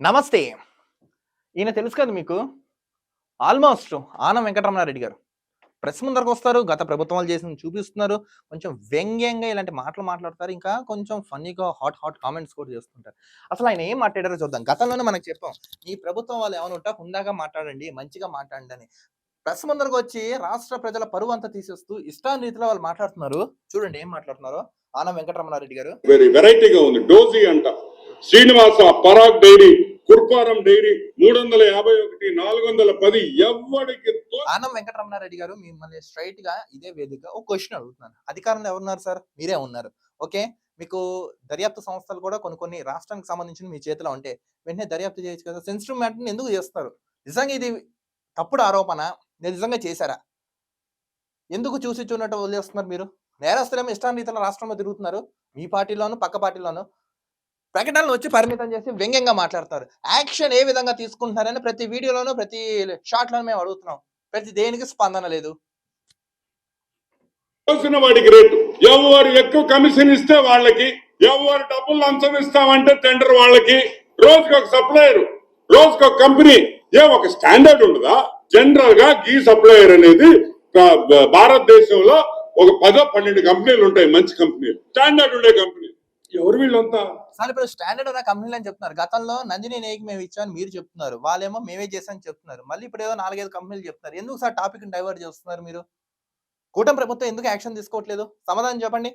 నమస్తే. ఈయన తెలుసు కదా మీకు? ఆల్మోస్ట్ ఆనం వెంకటరమణారెడ్డి గారు. ప్రెస్ ముందరకు వస్తారు గత ప్రభుత్వాలు చేసింది చూపిస్తున్నారు కొంచెం వ్యంగ్యంగా ఇలాంటి మాటలు మాట్లాడతారు ఇంకా కొంచెం ఫన్నీగా హాట్ హాట్ కామెంట్స్ కూడా చేస్తుంటారు. అసలు ఆయన ఏం మాట్లాడారో చూద్దాం. గతంలోనే మనకు చెప్పాం ఈ ప్రభుత్వం వాళ్ళు ఏమైనా ఉంటా హుందాగా మాట్లాడండి మంచిగా మాట్లాడండి అని. ప్రెస్ ముందరకు వచ్చి రాష్ట్ర ప్రజల పరువు అంతా తీసేస్తూ ఇష్టాన్ని రీతిలో వాళ్ళు మాట్లాడుతున్నారు. చూడండి ఏం మాట్లాడుతున్నారో. ఆనం వెంకటరమణారెడ్డి గారు. వెరీ వెరైటీగా ఉంది. డోజీ అంట. శ్రీనివాస పరాగ్ డైరీ కుర్పారం డైరీ మూడు వందల యాభై ఒకటి నాలుగు వందల పది ఎవరికి ఆనం వెంకటరమణారెడ్డి గారు మిమ్మల్ని స్ట్రైట్గా ఇదే వేదిక ఒక క్వశ్చన్ అడుగుతున్నాను. అధికారంలో ఎవరున్నారు సార్? మీరే ఉన్నారు. ఓకే? మీకు దర్యాప్తు సంస్థలు కూడా కొన్ని కొన్ని రాష్ట్రానికి సంబంధించిన మీ చేతిలో ఉంటే వెంటనే దర్యాప్తు చేయొచ్చు కదా. సెన్సిటివ్ మ్యాటర్ని ఎందుకు చేస్తారు నిజంగా ఇది తప్పుడు ఆరోపణ? నేను నిజంగా చేశారా? ఎందుకు చూసి చూడటం వదిలేస్తున్నారు మీరు? నేరస్తులేమో ఇష్టారీతిలో రాష్ట్రంలో తిరుగుతున్నారు. మీ పార్టీలోను పక్క పార్టీలోను ప్రకటనలు వచ్చి పరిమితం చేసి వ్యంగ్యంగా మాట్లాడతారు. యాక్షన్ ఏ విధంగా తీసుకుంటున్నారని ప్రతి వీడియోలోనూ ప్రతి షాట్లోనూ మేము అడుగుతున్నాం. ప్రతి దేనికి స్పందన లేదు. వాడికి రేటు. ఎవరు ఎక్కువ కమిషన్ ఇస్తే వాళ్ళకి ఎవరు డబ్బులు లంచం ఇస్తామంటే టెండర్ వాళ్ళకి రోజుకి ఒక సప్లయర్ రోజుకి ఒక కంపెనీ ఏ ఒక స్టాండర్డ్ ఉండదా? జనరల్గా గీ సప్లయర్ అనేది భారతదేశంలో ఒక పదో పన్నెండు కంపెనీలు ఉంటాయి మంచి కంపెనీలు. స్టాండర్డ్ ఉండే కంపెనీ. ఎవరు వీళ్ళంతా? సార్ ఇప్పుడు స్టాండర్డ్ ఉన్న కంపెనీలు అని చెప్తున్నారు. గతంలో నందిని నేకి మేము ఇచ్చామని మీరు చెప్తున్నారు. వాళ్ళేమో మేమే చేసామని చెప్తున్నారు. మళ్ళీ ఇప్పుడు ఏదో నాలుగైదు కంపెనీలు చెప్తున్నారు. ఎందుకు సార్ టాపిక్ డైవర్ట్ చేస్తున్నారు మీరు? కూటమి ప్రభుత్వం ఎందుకు యాక్షన్ తీసుకోవట్లేదు? సమాధానం చెప్పండి.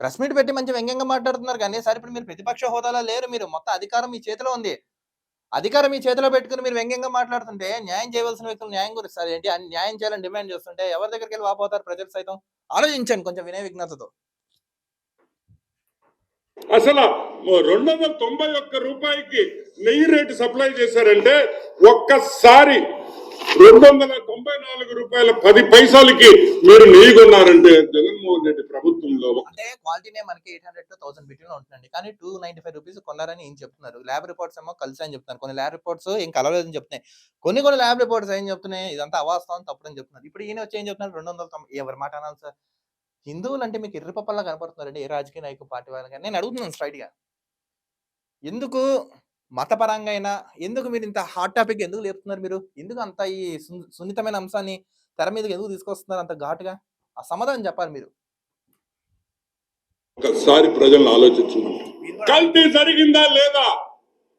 ప్రెస్ మీట్ పెట్టి మంచి వ్యంగ్యంగా మాట్లాడుతున్నారు. కానీ సార్ ఇప్పుడు మీరు ప్రతిపక్ష హోదాలో లేరు మీరు. మొత్తం అధికారం మీ చేతిలో ఉంది. అధికారం మీ చేతిలో పెట్టుకుని మీరు వ్యంగ్యంగా మాట్లాడుతుంటే న్యాయం చేయవలసిన వ్యక్తులు న్యాయం గురించి సార్ ఏంటి? న్యాయం చేయాలని డిమాండ్ చేస్తుంటే ఎవరి దగ్గరికి వెళ్ళి వాపోతారు ప్రజలు సైతం? ఆలోచించండి కొంచెం వినయ విఘ్నతతో. అసలు రెండు వందల తొంభై ఒక్క రూపాయికి నెయ్యి రేటు సప్లై చేశారంటే ఒక్కసారి రెండు వందల తొంభై నాలుగు రూపాయల పది పైసలకి మీరు నెయ్యి కొన్నారంటే జగన్మోహన్ రెడ్డి ప్రభుత్వంలో అంటే క్వాలిటీనే మనకి eight hundred to thousand between ఉంటుందండి. కానీ టూ నైన్టీ ఫైవ్ రూపీస్ కొన్నారని ఏం చెప్తున్నారు? ల్యాబ్ రిపోర్ట్స్ ఏమో కలిసి అని చెప్తున్నారు. కొన్ని ల్యాబ్ రిపోర్ట్స్ ఏం కలవలేదని చెప్తున్నాయి. కొన్ని కొన్ని ల్యాబ్ రిపోర్ట్స్ ఏం చెప్తున్నాయి? ఇదంతా అవాస్తవం తప్పుడని చెప్తున్నారు. ఇప్పుడు ఈయన వచ్చి ఏం చెప్తున్నారు? రెండు వందల తొంభై ఎవరి మాట అనాలి సార్? హిందువులు అంటే మీకు ఎర్రపప్పల్లా కనపడుతున్నారండి. ఏ రాజకీయ నాయకు పార్టీ వాళ్ళని కానీ. నేను అడుగుతున్నాను స్ట్రైట్గా ఎందుకు మతపరంగా అయినా ఎందుకు మీరు ఇంత హాట్ టాపిక్ ఎందుకు లేపుతున్నారు మీరు? ఎందుకు అంత ఈ సు- సున్నితమైన అంశాన్ని తెర మీదకి ఎందుకు తీసుకొస్తున్నారు అంత ఘాటుగా? ఆ సమాధానం చెప్పాలి మీరు. ఒకసారి ప్రజలను ఆలోచించండి కల్తీ జరిగిందా లేదా?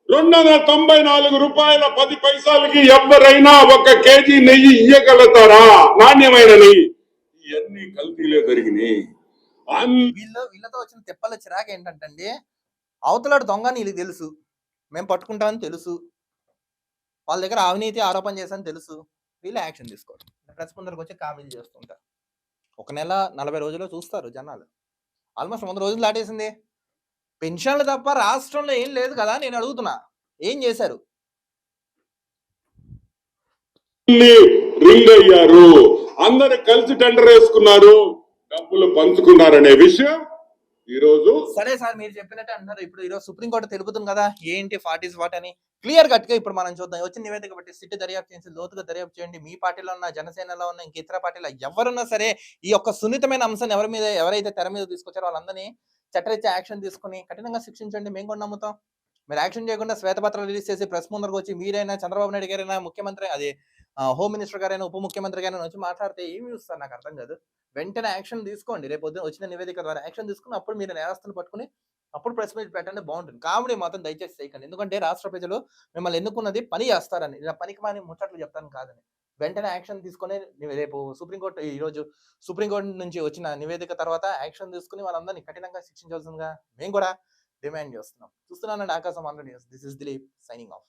రెండు వందల తొంభై నాలుగు రూపాయల పది పైసలకి ఎవరైనా ఒక కేజీ నెయ్యి ఇయ్యగలుగుతారా? నాణ్యమైన నెయ్యి. ఇవన్నీ కల్తీలే జరిగినాయి. వీళ్ళు వీళ్ళతో వచ్చిన తెప్పల చిరాకు ఏంటంటే అవతలాడు దొంగ అని వీళ్ళకి తెలుసు. మేము పట్టుకుంటామని తెలుసు. వాళ్ళ దగ్గర అవినీతి ఆరోపణ చేశాని తెలుసు. వీళ్ళు యాక్షన్ తీసుకోరు. ప్రెస్ ముందరకు వచ్చి కామెంట్ చేస్తుంటారు. ఒక నెల నలభై రోజుల్లో చూస్తారు జనాలు. ఆల్మోస్ట్ వంద రోజులు దాటేసింది. పెన్షన్లు తప్ప రాష్ట్రంలో ఏం లేదు కదా నేను అడుగుతున్నా. ఏం చేశారు? రింగ్ అయ్యారు. అందరు కలిసి టెండర్ వేసుకున్నారు డబ్బులు పంచుకున్నారనే విషయం ఈ రోజు సరే సార్ మీరు చెప్పినట్టే అన్నారు. ఇప్పుడు ఈరోజు సుప్రీంకోర్టు తెలుపుతుంది కదా ఏంటి ఫార్టీస్ వాట్ అని. క్లియర్ కట్గా ఇప్పుడు మనం చూద్దాం. వచ్చిన నివేదిక బట్టి సిట్ దర్యాప్తు చేసి లోతుగా దర్యాప్తు చేయండి. మీ పార్టీలో ఉన్న జనసేనలో ఉన్న ఇంక ఇతర పార్టీలో ఎవరున్నా సరే ఈ యొక్క సున్నితమైన అంశాన్ని ఎవరి మీద ఎవరైతే తెర మీద తీసుకొచ్చారో వాళ్ళందరినీ చట్టరీత్యా యాక్షన్ తీసుకుని కఠినంగా శిక్షించండి. మేము కూడా నమ్ముతాం. మీరు యాక్షన్ చేయకుండా శ్వేతపత్రాలు రిలీజ్ చేసి ప్రెస్ ముందరకు వచ్చి మీరైనా చంద్రబాబు నాయుడు గారైనా ముఖ్యమంత్రి అది హోమ్ మినిస్టర్ గారైనా ఉప ముఖ్యమంత్రి గారైనా వచ్చి మాట్లాడితే ఏమి చూస్తారు నాకు అర్థం కాదు. వెంటనే యాక్షన్ తీసుకోండి. రేపు పొద్దున వచ్చిన నివేదిక ద్వారా యాక్షన్ తీసుకుని అప్పుడు మీరు నేరస్తులు పట్టుకుని అప్పుడు ప్రెస్ మీట్ పెట్టండి. బాగుంటుంది. కామెడీ మాత్రం దయచేసి చేయకండి. ఎందుకంటే రాష్ట్ర ప్రజలు మిమ్మల్ని ఎన్నుకున్నది పని చేస్తారని ఇలా పనికి మాని ముచ్చట్లు చెప్తాను కాదని. వెంటనే యాక్షన్ తీసుకొని రేపు సుప్రీంకోర్టు ఈ రోజు సుప్రీంకోర్టు నుంచి వచ్చిన నివేదిక తర్వాత యాక్షన్ తీసుకుని వాళ్ళందరినీ కఠినంగా శిక్షించాల్సిందిగా మేము కూడా డిమాండ్ చేస్తున్నాం. చూస్తున్నానండి ఆకాశం Andhra news. This is Dilip signing off.